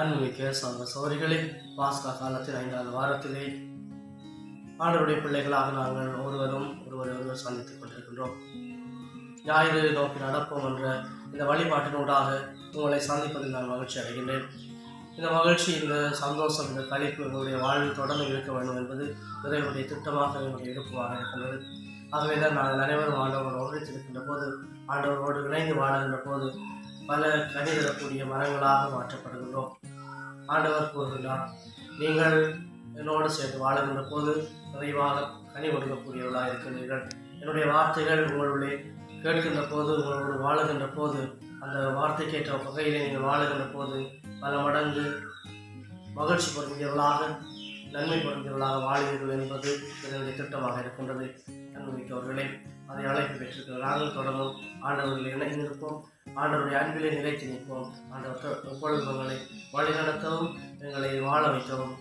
அன்புமிக்க சகோதர சோதரிகளே பாஸ்கா காலத்தில் ஐந்தாவது வாரத்திலே ஆண்டவருடைய பிள்ளைகளாக நாங்கள் ஒருவரும் ஒருவரை ஒருவர் சந்தித்துக் கொண்டிருக்கின்றோம். ஞாயிறு நோக்கி நடப்போம் என்ற இந்த வழிபாட்டினூடாக உங்களை சந்திப்பதில் நான் மகிழ்ச்சி அடைகின்றேன். இந்த மகிழ்ச்சி இந்த சந்தோஷம் இந்த கழிப்பு எங்களுடைய வாழ்வில் தொடர்ந்து இருக்க வேண்டும் என்பது இறைவனுடைய திட்டமாக எங்களுடைய இருப்புமாக இருக்கின்றது. ஆகவே தான் நாங்கள் அனைவரும் ஆண்டவர் ஒன்றித்திருக்கின்ற போது ஆண்டவரோடு இணைந்து வாழுகின்ற போது பல கனி தரக்கூடிய மரங்களாக மாற்றப்படுகின்றோம். ஆண்டவர் கூறுகிறார் நீங்கள் என்னோடு சேர்ந்து வாழுகின்ற போது நிறைவாக கனி கொடுக்கக்கூடியவர்களாக இருக்கின்றீர்கள். என்னுடைய வார்த்தைகள் உங்களுடைய கேட்கின்ற போது உங்களோடு வாழுகின்ற போது அந்த வார்த்தைக்கேற்ற வகையிலே நீங்கள் வாழுகின்ற போது பல மடங்கு மகிழ்ச்சி பொருந்தியவர்களாக நன்மை பொருந்தியவர்களாக வாழ்வீர்கள் என்பது இதனுடைய திட்டமாக இருக்கின்றது. அன்புமிக்கவர்களே அதை அழைப்பு பெற்றிருக்கிற நாங்கள் தொடரும் ஆண்டவர்களை இணைந்திருப்போம் ஆண்டவருடைய அன்பிலே நிலைத்து நிற்போம். ஆண்டவர் எப்பொழுதும் வழிநடத்தவும் எங்களை வாழ வைக்கவும்.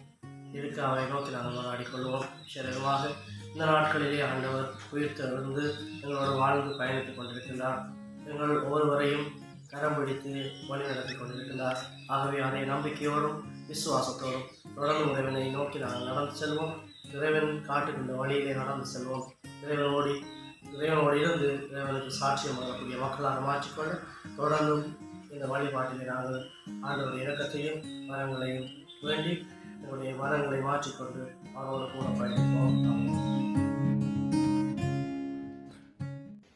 இருக்க அவை நோக்கி நாங்கள் போராடிக் கொள்வோம் சிறகமாக இந்த நாட்களிலே ஆண்டவர் உயிர்த்தெழுந்து எங்களோடு வாழ்ந்து பயணித்துக் கொண்டிருக்கின்றார். எங்கள் ஒவ்வொருவரையும் கரம் பிடித்து வழி நடத்தி கொண்டிருக்கின்றார். ஆகவே அதை நம்பிக்கையோடும் விசுவாசத்தோடும் தொடர்ந்து இறைவனை நோக்கி நாங்கள் நடந்து செல்வோம். இறைவன் காட்டுகின்ற வழியிலே நடந்து செல்வோம். இறைவனோடி இறைவனோடு இருந்து இறைவனுக்கு சாட்சியம் வரக்கூடிய மக்களாக மாற்றிக்கொண்டு தொடர்ந்தும் இந்த வழிபாட்டிலே நாங்கள் ஆண்டவருடைய இறக்கத்தையும் மரங்களையும் வேண்டி உங்களுடைய மரங்களை மாற்றிக்கொண்டு அவரோடு கூட பயணிப்போம்.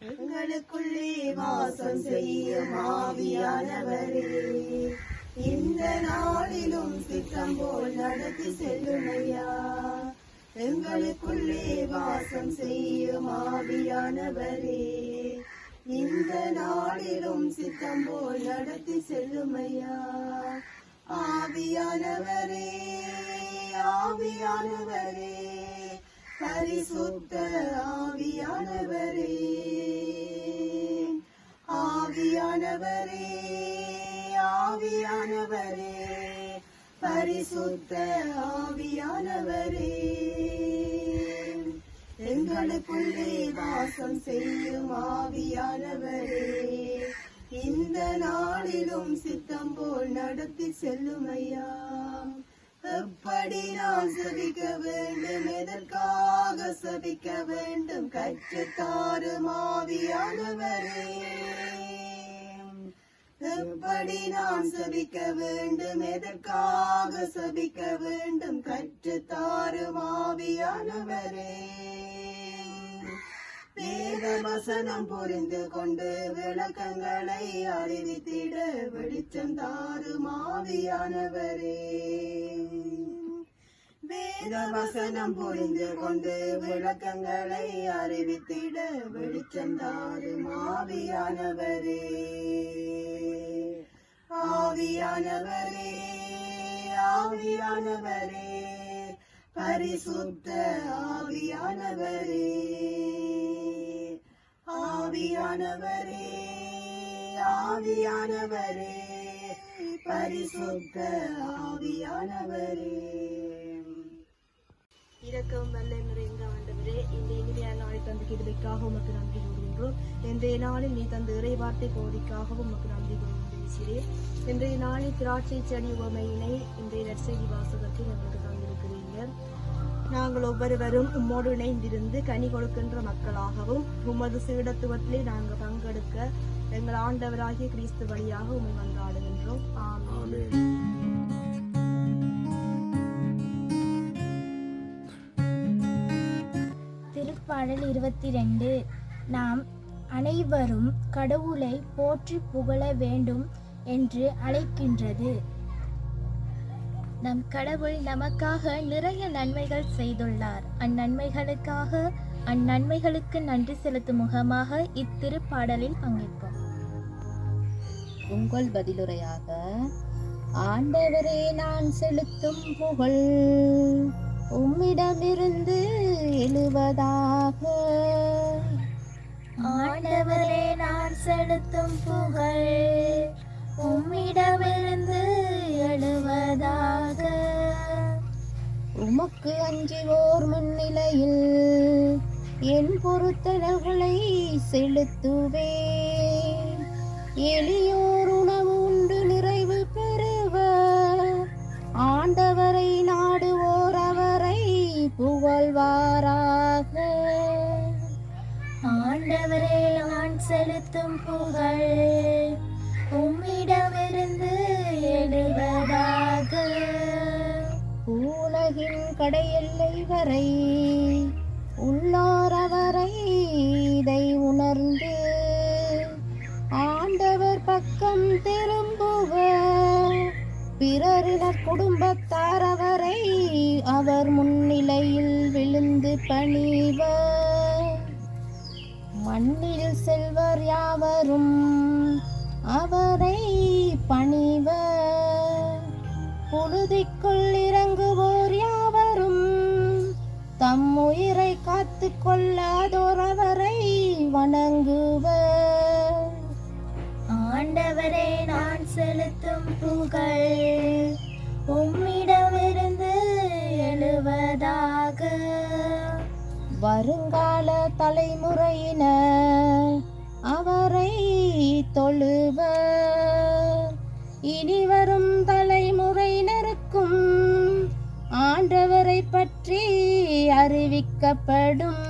எங்களுக்குள்ளே வாசம் செய்யும் ஆவியானவரே. இந்த நாளிலும் சித்தம் போல் நடத்தி செல்லுமையா எங்களுக்குள்ளே வாசம் செய்யும் ஆவியானவரே. இந்த நாளிலும் சித்தம் போல் நடத்தி செல்லுமையா ஆவியானவரே ஆவியானவரே. பரிசுத்த ஆவியானவரே. ஆவியானவரே. ஆவியானவரே. பரிசுத்த ஆவியானவரே. எங்களுக்குள்ளே வாசம் செய்யும் ஆவியானவரே. இந்த நாளிலும் சித்தம் போல் நடத்தி செல்லும் ஐயா எப்படி நான் சபிக்க வேண்டும்? எதற்காக சபிக்க வேண்டும்? கற்றுத்தாரும் ஆவியானவரே. எப்படி நான் சபிக்க வேண்டும்? எதற்காக சபிக்க வேண்டும்? கற்று தாரும் ஆவியானவரே. வேத வசனம் புரிந்து கொண்டு விளக்கங்களை அறிவித்திட வெளிச்சம் தாரும் ஆவியானவரே. வேத வசனம் புரிந்து கொண்டு விளக்கங்களை அறிவித்திட வெளிச்சம் தாரும் ஆவியானவரே. ஆவியானவரே ஆவியானவரே பரிசுத்த ஆவியானவரே. ஆவியானவரே ஆவியானவரே பரிசுத்த ஆவியானவரே. இரக்கம் வல்ல நிறைந்த ஆண்டவரே இந்த இனிமையான நாளை தந்து கிருபைக்காக உமக்கு நன்றி கூறுகின்றோம். இன்றைய நாளில் நீ தந்த இறைவார்த்தை போதிக்காகவும் உமக்கு நன்றி கூறுகிறேன் இன்றைய நாளில் திராட்சை செடி உமையினை இன்றைய நற்செய்தி வாசகத்தில் எங்களுக்கு தந்திருக்கிறீங்க நாங்கள் ஒவ்வொருவரும் உம்மோடு இணைந்திருந்து கனி கொடுக்கின்ற மக்களாகவும் உமது சீடத்துவத்திலே நாங்கள் பங்கெடுக்க எங்கள் ஆண்டவராகிய கிறிஸ்து வழியாக உண்மை வந்தாடுகின்றோம் ஆமே திருப்பாடல் இருபத்தி ரெண்டு. நாம் அனைவரும் கடவுளை போற்றி புகழ வேண்டும் என்று அழைக்கின்றது. நம் கடவுள் நமக்காக நிறைய நன்மைகள் செய்துள்ளார். அந்நன்மைகளுக்காக அந்நன்மைகளுக்கு நன்றி செலுத்தும் முகமாக இத்திருப்பாடலில் பங்கேற்போம் உங்கள் பதிலுரையாக ஆண்டவரே நான் செலுத்தும் புகழ் உம்மிடமிருந்து எழுவதாக. ஆண்டவரே நான் செலுத்தும் புகழ் உம்மிடமிருந்து எழுவதாக. உமக்கு அஞ்சுவோர் முன்னிலையில் என் பொருத்தனர்களை செலுத்துவே எளியோர் உணவு உண்டு நிறைவு பெறுவ. ஆண்டவரை நாடுவோர் அவரை புகழ்வாராக. ஆண்டவரே நான் செலுத்தும் புகழ் உம்மிடமிருந்து எழுவதாக. உலகின் கடையெல்லை வரை உள்ளாரவரை இதை உணர்ந்து ஆண்டவர் பக்கம் திரும்புக. பிறரின குடும்பத்தார் அவரை அவர் முன்னிலையில் விழுந்து பணிவர். மண்ணில் செல்வர் யாவரும் அவரை பணிவர். புழுதிக்குள் இறங்குவோர் யாவரும் தம் உயிரை காத்து கொள்ளாதோர் அவரை வணங்குவர். ஆண்டவரே நான் செலுத்தும் புகழ் உம்மிடமிருந்து எழுவதாக. வருங்கால தலைமுறையினர் அவரை தொழுவர். இனி வரும் தலைமுறையினருக்கும் ஆண்டவரை பற்றி அறிவிக்கப்படும்.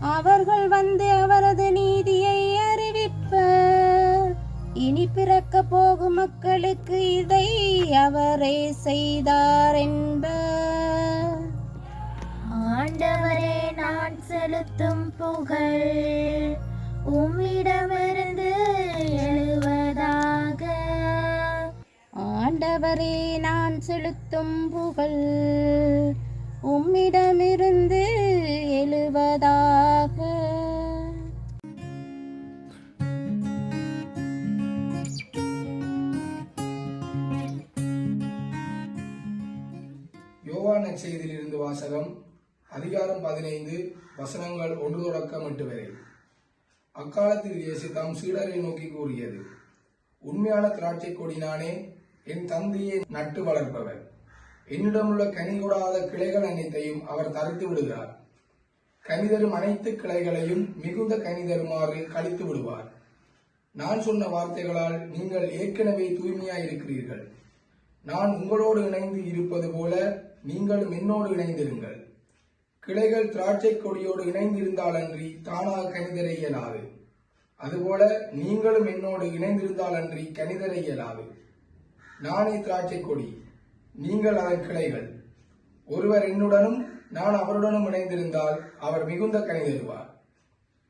அவர்கள் வந்து அவரது நீதியை அறிவிப்பர். இனி பிறக்க போகும் மக்களுக்கு இதை அவரே செய்தார் என்பர். ஆண்டவரே நான் செலுத்தும் புகழ். உம்மிடமிருந்து எழுவதாக. ஆண்டவரே நான் செலுத்தும் புகழ். உம்மிடமிருந்து எழுவதாக. யோவான செய்தியிலிருந்து வாசகம் அதிகாரம் பதினைந்து வசனங்கள் ஒன்று தொடக்கம் எட்டு வரை அக்காலத்தில் இயேசு தம் சீடரை நோக்கி கூறியது உண்மையான திராட்சை கொடி நானே என் தந்தையை நட்டு வளர்ப்பவர். என்னிடமுள்ள கனி கூடாத கிளைகள் அனைத்தையும் அவர் தரித்து விடுகிறார். கனிதரும் அனைத்து கிளைகளையும் மிகுந்த கனி தருமாறு கழித்து விடுவார். நான் சொன்ன வார்த்தைகளால் நீங்கள் ஏற்கனவே தூய்மையாய் இருக்கிறீர்கள் நான் உங்களோடு இணைந்து இருப்பது போல நீங்களும் என்னோடு இணைந்திருங்கள். கிளைகள் திராட்சை கொடியோடு இணைந்திருந்தாலன்றி தானாக கனிதர இயலாது. அதுபோல நீங்களும் என்னோடு இணைந்திருந்தாலன்றி கனிதர இயலாது. நானே திராட்சை கொடி நீங்கள் அதன் கிளைகள். ஒருவர் என்னுடனும் நான் அவருடனும் இணைந்திருந்தால் அவர் மிகுந்த கனி தருவார்.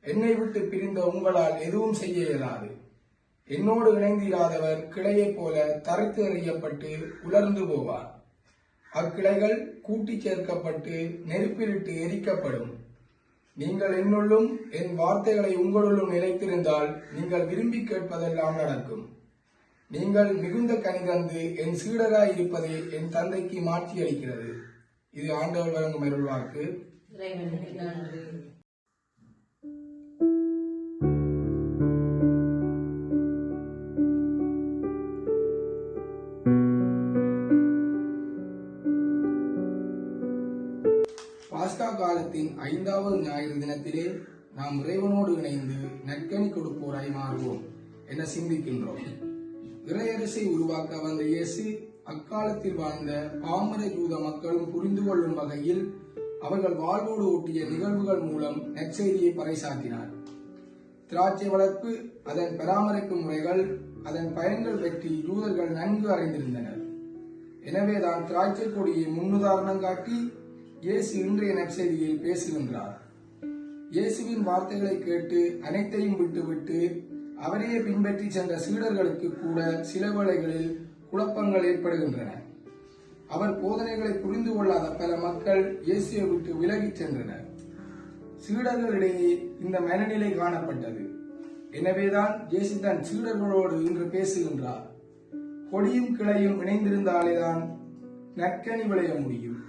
என்னை விட்டு பிரிந்த உங்களால் எதுவும் செய்ய இயலாது. என்னோடு இணைந்து இராதவர் கிளையைப் போல தரைத்து எறியப்பட்டு உலர்ந்து போவார். அக்கிளைகள் கூட்டிச் சேர்க்கப்பட்டு நெருப்பிலிட்டு எரிக்கப்படும். நீங்கள் என்னுள்ளும் என் வார்த்தைகளை உங்களுள்ளும் நிலைத்திருந்தால் நீங்கள் விரும்பி கேட்பதெல்லாம் நடக்கும். நீங்கள் மிகுந்த கனிதந்து என் சீடராய் இருப்பதை என் தந்தைக்கு மாற்றி அளிக்கிறது இது ஆண்டவர் வழங்கும் அருள்வாக்கு. ஐந்தாவது ஞாயிறு தினத்திலே நாம் இறைவனோடு இணைந்து நற்கனி கொடுப்போராய் மாறுவோம் என சிந்திக்கின்றோம். இறையரசை உருவாக்க வந்த இயேசு அக்காலத்தில் வாழ்ந்த பாமர யூத மக்களும் புரிந்து கொள்ளும் வகையில் அவர்கள் வாழ்வோடு ஒட்டிய நிகழ்வுகள் மூலம் நற்செய்தியை பறைசாற்றினார். திராட்சை வளர்ப்பு அதன் பராமரிப்பு முறைகள் அதன் பயன்கள் பற்றி யூதர்கள் நன்கு அறிந்திருந்தனர். எனவேதான் திராட்சை கொடியை முன்னுதாரணம் காட்டி இயேசு இன்றைய நற்செய்தியில் பேசுகின்றார். இயேசுவின் வார்த்தைகளை கேட்டு அனைத்தையும் விட்டுவிட்டு அவரையே பின்பற்றி சென்ற சீடர்களுக்கு கூட சில வேளைகளில் குழப்பங்கள் ஏற்படுகின்றன. அவர் போதனைகளை புரிந்து கொள்ளாத பல மக்கள் இயேசுவை விட்டு விலகிச் சென்றனர். சீடர்களிடையே இந்த மனநிலை காணப்பட்டது. எனவேதான் இயேசு தன் சீடர்களோடு இன்று பேசுகின்றார். கொடியும் கிளையும் இணைந்திருந்தாலேதான் நற்கனி விளைய முடியும்.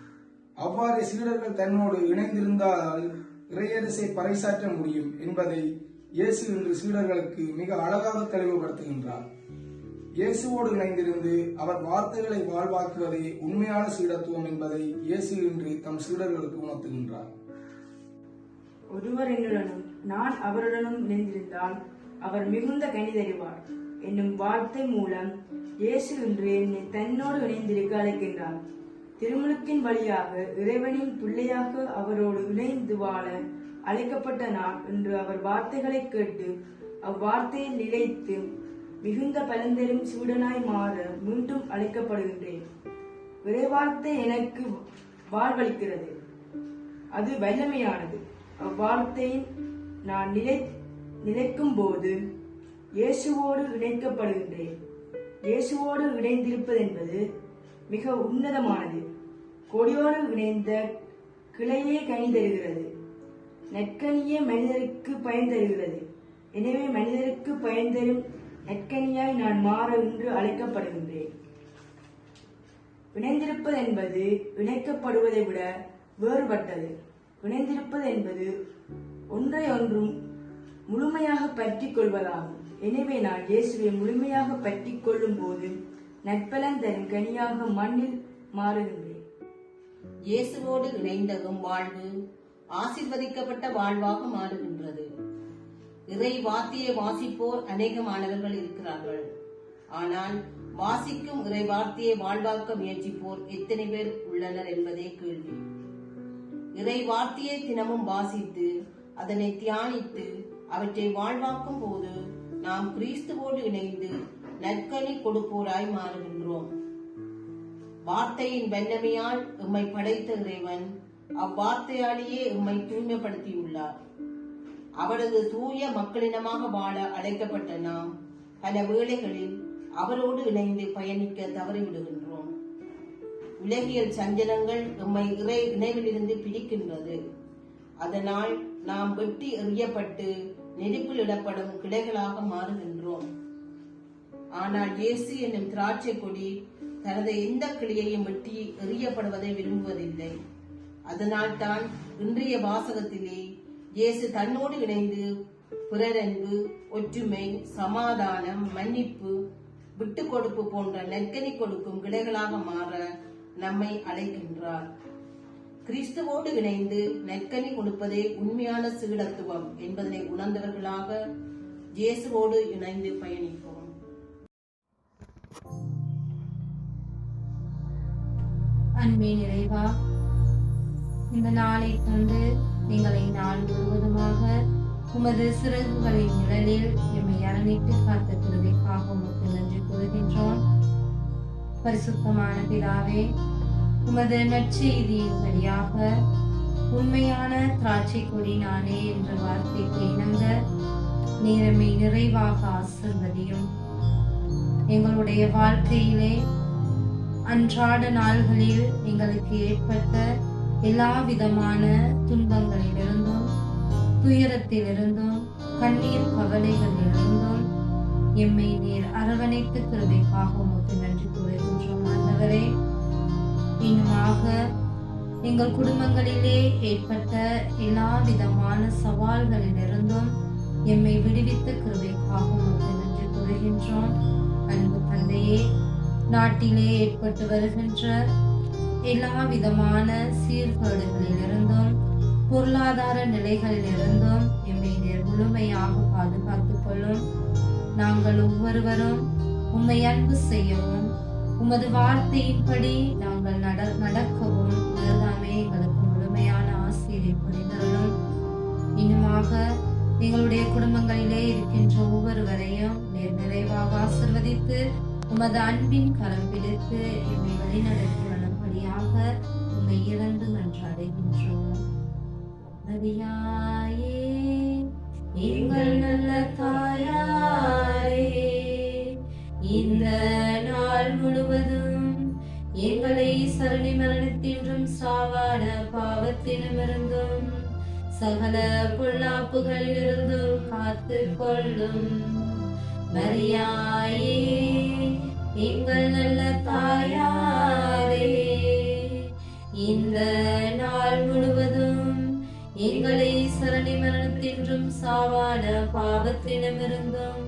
அவ்வாறு சீடர்கள் தன்னோடு இணைந்திருந்தால் இறையரசை பறைசாற்ற முடியும் என்பதை இயேசு இன்று சீடர்களுக்கு மிக அழகாக தெளிவுபடுத்துகின்றார். இயேசுவோடு இணைந்திருந்து அவர் வார்த்தைகளை வாழ்வாக்குவதே உண்மையான சீடத்துவம் என்பதை இயேசு இன்று தம் சீடர்களுக்கு உணர்த்துகின்றார். ஒருவர் என்னுடனும் நான் அவருடனும் இணைந்திருந்தால் அவர் மிகுந்த கனி தருவார் என்னும் வார்த்தை மூலம் இயேசு இன்று என்னை தன்னோடு இணைந்திருக்க அழைக்கின்றார். திருமுழுக்கின் வழியாக இறைவனின் பிள்ளையாக அவரோடு இணைந்து வாழ அழைக்கப்பட்ட நான் என்று அவர் வார்த்தைகளை கேட்டு அவ்வார்த்தையில் நிலைத்து மிகுந்த பலந்தரும் சூடனாய் மாற மீண்டும் அழைக்கப்படுகின்றேன். இறைவார்த்தை எனக்கு வாழ்வளிக்கிறது. அது வல்லமையானது. அவ்வார்த்தையின் நான் நிலை நிலைக்கும் போது இயேசுவோடு இணைக்கப்படுகின்றேன். இயேசுவோடு இணைந்திருப்பது என்பது மிக உன்னதமானது. கொடியோடு இணைந்த கிளையே கனி தருகிறது. நற்கனியே மனிதருக்கு பயன் தருகிறது. எனவே மனிதருக்கு பயன் தரும் நற்கனியாய் நான் மாற என்று அழைக்கப்படுகின்றேன். இணைந்திருப்பது என்பது இணைக்கப்படுவதை விட வேறுபட்டது. இணைந்திருப்பது என்பது ஒன்றை ஒன்றும் முழுமையாக பற்றி கொள்வதாகும். எனவே நான் இயேசுவை முழுமையாக பற்றி கொள்ளும் போது நற்பலந்தன் கனியாக மண்ணில் மாறுகின்றேன். இயேசுவோடு இணைந்ததும் வாழ்வு ஆசிர்வதிக்கப்பட்ட வாழ்வாக மாறுகின்றது. இறை வார்த்தையை வாசிப்போர் அநேக மாணவர்கள் இருக்கிறார்கள். ஆனால் வாசிக்கும் இறை வார்த்தையை வாழ்வாக்க முயற்சிப்போர் எத்தனை பேர் உள்ளனர் என்பதே கேள்வி. இறை வார்த்தையை தினமும் வாசித்து அதனை தியானித்து அவற்றை வாழ்வாக்கும் போது நாம் கிறிஸ்துவோடு இணைந்து நற்கனி கொடுப்போராய் மாறுகின்றோம். வார்த்தையின் வல்லமையால் எம்மை படைத்த இறைவன் அவ்வார்த்தையாலேயே எம்மை தூய்மைப்படுத்தியுள்ளார். அவரது தூய மக்களினமாக வாழ அழைக்கப்பட்ட நாம் பல வேளைகளில் அவரோடு இணைந்து பயணிக்க தவறிவிடுகின்றோம். உலகியல் சஞ்சலங்கள் எம்மை இறை இணைவிலிருந்து பிரிக்கின்றது அதனால் நாம் வெட்டி எறியப்பட்டு நெருப்பில் இடப்படும் கிளைகளாக மாறுகின்றோம். ஆனால் இயேசு என்னும் திராட்சை கொடி தனது எந்த கிளியையும் வெட்டி எறியப்படுவதை விரும்புவதில்லை. அதனால் தான் இன்றைய வாசகத்திலே இயேசு தன்னோடு இணைந்து பிறரன்பு ஒற்றுமை சமாதானம் மன்னிப்பு விட்டு கொடுப்பு போன்ற நெற்கனி கொடுக்கும் கிளைகளாக மாற நம்மை அழைக்கின்றார். கிறிஸ்துவோடு இணைந்து நெற்கனி கொடுப்பதே உண்மையான சீடத்துவம் என்பதனை உணர்ந்தவர்களாக இயேசுவோடு இணைந்து பயணிப்போம். அன்பே நிறைவா. இந்த நாளை தந்து எங்களை நாள் முழுவதுமாக உமது சிறகுகளின் நிழலில் எம்மை அரணிட்டு காத்த திருவைக்காக உமக்கு நன்றி கூறுகின்றோம். பரிசுத்தமான பிதாவே உமது நற்செய்தியின் வழியாக உண்மையான திராட்சை கொடி நானே என்ற வார்த்தைக்கு இணங்க நேரமை நிறைவாக ஆசிர்வதியும். எங்களுடைய வாழ்க்கையிலே அன்றாட நாள்களில் எங்களுக்கு ஏற்பட்ட எல்லா விதமான துன்பங்களிலிருந்தும் துயரத்திலிருந்தும் கண்ணீர் கவலைகளிலிருந்தும் எம்மை நீர் அரவணைத்து கிருபைக்காக உமக்கு நன்றி கூறுகின்றோம். ஆண்டவரே இன்னுமாக எங்கள் குடும்பங்களிலே ஏற்பட்ட எல்லா விதமான சவால்களிலிருந்தும் எம்மை விடுவித்த கிருபைக்காக உமக்கு நன்றி கூறுகின்றோம். அன்பு தந்தையே நாட்டிலே ஏற்பட்டு வருகின்ற எல்லா விதமான சீர்கேடுகளிலிருந்தும் பொருளாதார நிலைகளிலிருந்தும் எம்மை முழுமையாக பாதுகாத்துக் கொள்ளும். நாங்கள் ஒவ்வொருவரும் உம்மை அன்பு செய்யவும் உமது வார்த்தையின்படி நாங்கள் நட நடக்கவும் எல்லாமே எங்களுக்கு முழுமையான ஆசிரியை புரிந்தருளும். இன்னுமாக எங்களுடைய குடும்பங்களிலே இருக்கின்ற ஒவ்வொருவரையும் நிறைவாக ஆசிர்வதித்து உமது அன்பின் கரம் பிடித்து எம்மை வழிநடத்தி வரும்படியாக உம்மை இறந்து நன்றடைகின்றோம் நதியாயே எங்கள் நல்ல தாயாரே இந்த நாள் முழுவதும் எங்களை சரணி மரணத்தின்றும் சாவாட பாவத்திலுமிருந்தும் சகல பொல்லாப்புகளிலிருந்தும் காத்து கொள்ளும் மரியாயே எங்கள் நல்ல தாயாரே இந்த நாள் முழுவதும் எங்களை சரணி மரணத்தின்றும் சாவான பாவத்திடமிருந்தும்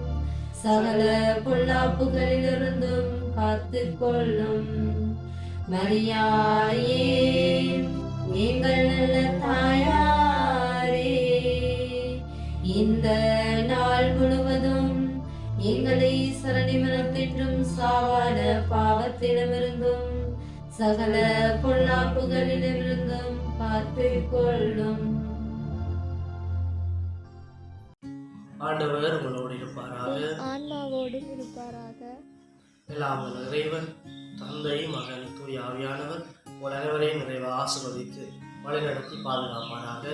சகல பொல்லாப்புகளிலிருந்தும் காத்து கொள்ளும் மரியாயே எங்கள் நல்ல தாயாரே இந்த நாள் முழுவதும் எங்களை சரணி மனத்தின்றும் சாவான பாவத்திடமிருந்தும் சகல பொல்லாப்புகளிலிருந்தும் காத்து கொள்ளும் ஆண்டவர் உங்களோடு இருப்பாராக. ஆன்மாவோடும் இருப்பாராக. எல்லாம் இறைவன் தந்தை மகன் தூய் ஆவியானவர் உங்கள் அனைவரையும் நிறைவாக ஆசிர்வதித்து வழிநடத்தி பாதுகாப்பானாக